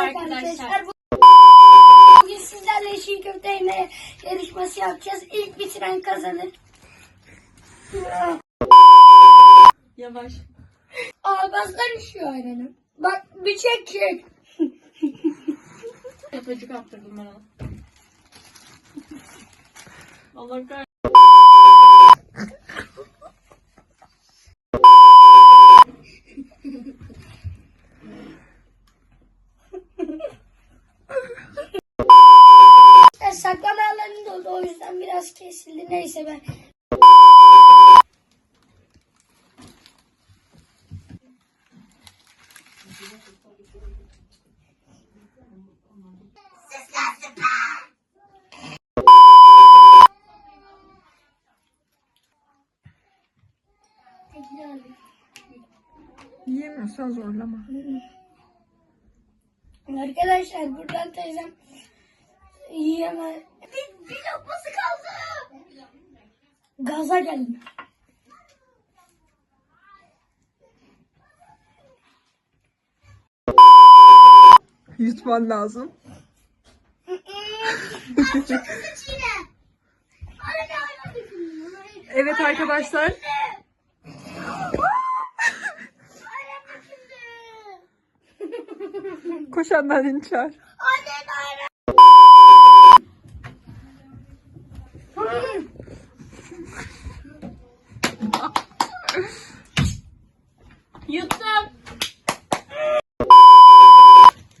Arkadaşlar. arkadaşlar. bu- Bugün sizlerle çiğ köfte yeme yarışması yapacağız. İlk bitiren kazanır. Yavaş. Ağızlar üşüyor ayranım. Bak bir çek çek. Yapıcı kaptırdım onu. Allah kahretsin. Kesildi. Neyse ben. Yiyemiyorsan zorlama. Arkadaşlar buradan teyzem yiyemez. Bir, bir lokması kaldı. Gaza geldim. Yutman lazım. Evet arkadaşlar. Koşanların çağır. Yuttum.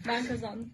Ben kazandım.